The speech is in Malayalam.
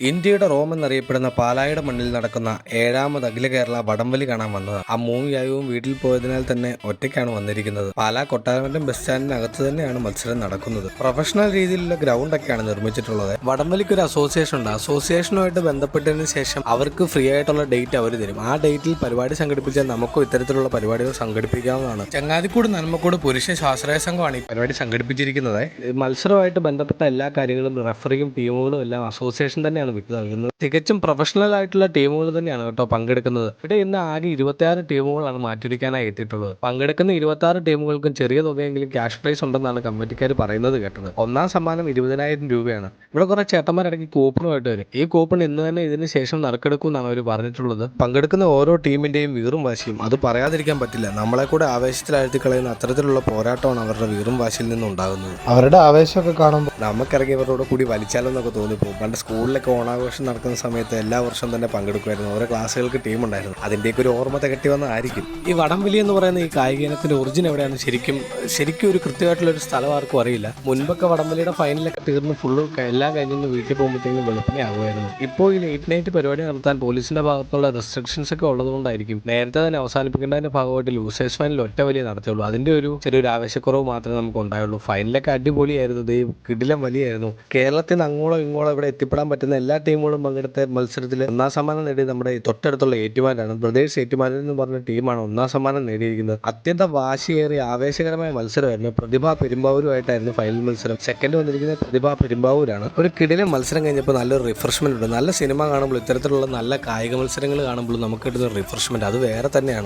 ഇന്ത്യയുടെ റോം എന്നറിയപ്പെടുന്ന പാലായുടെ മണ്ണിൽ നടക്കുന്ന ഏഴാമത് അഖില കേരള വടംവലി കാണാൻ വന്നത്. അമ്മുവും യായുവും വീട്ടിൽ പോയതിനാൽ തന്നെ ഒറ്റയ്ക്കാണ് വന്നിരിക്കുന്നത്. പാലാ കൊട്ടാരമറ്റം ബസ് സ്റ്റാൻഡിനകത്ത് തന്നെയാണ് മത്സരം നടക്കുന്നത്. പ്രൊഫഷണൽ രീതിയിലുള്ള ഗ്രൗണ്ട് ഒക്കെയാണ് നിർമ്മിച്ചിട്ടുള്ളത്. വടംവലിക്ക് ഒരു അസോസിയേഷൻ ഉണ്ട്. അസോസിയേഷനുമായിട്ട് ബന്ധപ്പെട്ടതിന് ശേഷം അവർക്ക് ഫ്രീ ആയിട്ടുള്ള ഡേറ്റ് അവർ തരും. ആ ഡേറ്റിൽ പരിപാടി സംഘടിപ്പിച്ചാൽ നമുക്കും ഇത്തരത്തിലുള്ള പരിപാടികൾ സംഘടിപ്പിക്കാവുന്നതാണ്. ചങ്ങാതിക്കൂട് നന്മക്കൂട് പുരുഷ സ്വാശ്രയ സംഘമാണ് ഈ പരിപാടി സംഘടിപ്പിച്ചിരിക്കുന്നത്. മത്സരവുമായിട്ട് ബന്ധപ്പെട്ട എല്ലാ കാര്യങ്ങളും റഫറിയും ടീമുകളും എല്ലാം അസോസിയേഷൻ തന്നെയാണ് വിട്ടു നൽകുന്നത്. തികച്ചും പ്രൊഫഷണൽ ആയിട്ടുള്ള ടീമുകൾ തന്നെയാണ് കേട്ടോ പങ്കെടുക്കുന്നത്. ഇവിടെ ഇന്ന് ആകെ ഇരുപത്തിയാറ് ടീമുകളാണ് മാറ്റിവെക്കാനായി എത്തിയിട്ടുള്ളത്. പങ്കെടുക്കുന്ന ഇരുപത്തി ആറ് ടീമുകൾക്കും ചെറിയ തുകയെങ്കിലും ക്യാഷ് പ്രൈസ് ഉണ്ടെന്നാണ് കമ്മിറ്റിക്കാർ പറയുന്നത് കേട്ടത്. ഒന്നാം സമ്മാനം ഇരുപതിനായിരം രൂപയാണ്. ഇവിടെ കുറെ ചേട്ടന്മാരിടയ്ക്ക് കൂപ്പണുമായിട്ട് വരും. ഈ കൂപ്പൺ ഇന്ന് തന്നെ ഇതിന് ശേഷം നറുക്കെടുക്കും എന്നാണ് അവർ പറഞ്ഞിട്ടുള്ളത്. പങ്കെടുക്കുന്ന ഓരോ ടീമിന്റെയും വീറും വാശിയും അത് പറയാതിരിക്കാൻ പറ്റില്ല. നമ്മളെ കൂടെ ആവേശത്തിലാഴ്ത്തി കളയുന്ന അത്തരത്തിലുള്ള പോരാട്ടമാണ് അവരുടെ വീറും വാശിയിൽ നിന്നും ഉണ്ടാകുന്നത് അവരുടെ ആവേശമൊക്കെ കാണുമ്പോൾ നമുക്കിറങ്ങി ഇവരോട് കൂടി വലിച്ചാലെന്നൊക്കെ തോന്നിപ്പോകും. പണ്ട് സ്കൂളിലൊക്കെ ഓണാഘോഷം നടക്കുന്ന സമയത്ത് എല്ലാ വർഷവും തന്നെ പങ്കെടുക്കുമായിരുന്നു. ഓരോ ക്ലാസ്സുകൾക്ക് ടീം ഉണ്ടായിരുന്നു. അതിന്റെയൊക്കെ ഒരു ഓർമ്മ തികട്ടി വന്നതായിരിക്കും. ഈ വടംവലി എന്ന് പറയുന്ന ഈ കായിക ഇനത്തിന്റെ ഒറിജിൻ എവിടെയാണ് ശരിക്കും ശരിക്കും ഒരു കൃത്യമായിട്ടുള്ള ഒരു സ്ഥലം ആർക്കും അറിയില്ല. മുൻപൊക്കെ വടംവലിയുടെ ഫൈനലൊക്കെ തീർന്ന് ഫുള്ള് എല്ലാം കഴിഞ്ഞ് വീട്ടിൽ പോകുമ്പോഴത്തേക്കും വെളുപ്പിനെ ആകുമായിരുന്നു ഇപ്പോൾ ഈ ലേറ്റ് നൈറ്റ് പരിപാടി നടത്താൻ പോലീസിന്റെ ഭാഗത്തുള്ള റെസ്ട്രിക്ഷൻസ് ഒക്കെ ഉള്ളതുകൊണ്ടായിരിക്കും നേരത്തെ തന്നെ അവസാനിപ്പിക്കേണ്ടതിന്റെ ഭാഗമായിട്ട് ലൂസേഴ്സ് ഫൈനൽ ഒറ്റ വലിയ നടത്തിയുള്ളൂ. അതിന്റെ ഒരു ചെറിയൊരു ആവേശക്കുറവ് മാത്രമേ നമുക്ക് ഉണ്ടായുള്ളൂ. ഫൈനലൊക്കെ അടിപൊളിയായിരുന്നു. ദൈവം കിടിലം വലിയായിരുന്നു. കേരളത്തിൽ നിന്ന് അങ്ങോളം ഇങ്ങോളം ഇവിടെ എത്തിപ്പെടാൻ പറ്റുന്ന എല്ലാ ടീമുകളും പങ്കെടുത്ത മത്സരത്തിൽ ഒന്നാം സമ്മാനം നേടിയത് നമ്മുടെ തൊട്ടടുത്തുള്ള ഏറ്റുമാനാണ് ബ്രദേഴ്സ് ഏറ്റുമാനൻ എന്ന് പറഞ്ഞ ടീമാണ് ഒന്നാം സമ്മാനം നേടിയിരിക്കുന്നത്. അത്യന്തം വാശിയേറിയ ആവേശകരമായ മത്സരമായിരുന്നു. പ്രതിഭ പെരുമ്പാവൂരുമായിട്ടായിരുന്നു ഫൈനൽ മത്സരം. സെക്കൻഡ് വന്നിരിക്കുന്ന പ്രതിഭ പെരുമ്പാവൂരാണ്. ഒരു കിടിലൻ മത്സരം കഴിഞ്ഞപ്പോൾ നല്ലൊരു റിഫ്രഷ്മെന്റ് ഉണ്ട്. നല്ല സിനിമ കാണുമ്പോൾ ഇത്തരത്തിലുള്ള നല്ല കായിക മത്സരങ്ങൾ കാണുമ്പോൾ നമുക്ക് കിട്ടുന്ന റിഫ്രഷ്മെന്റ് അത് വേറെ തന്നെയാണ്.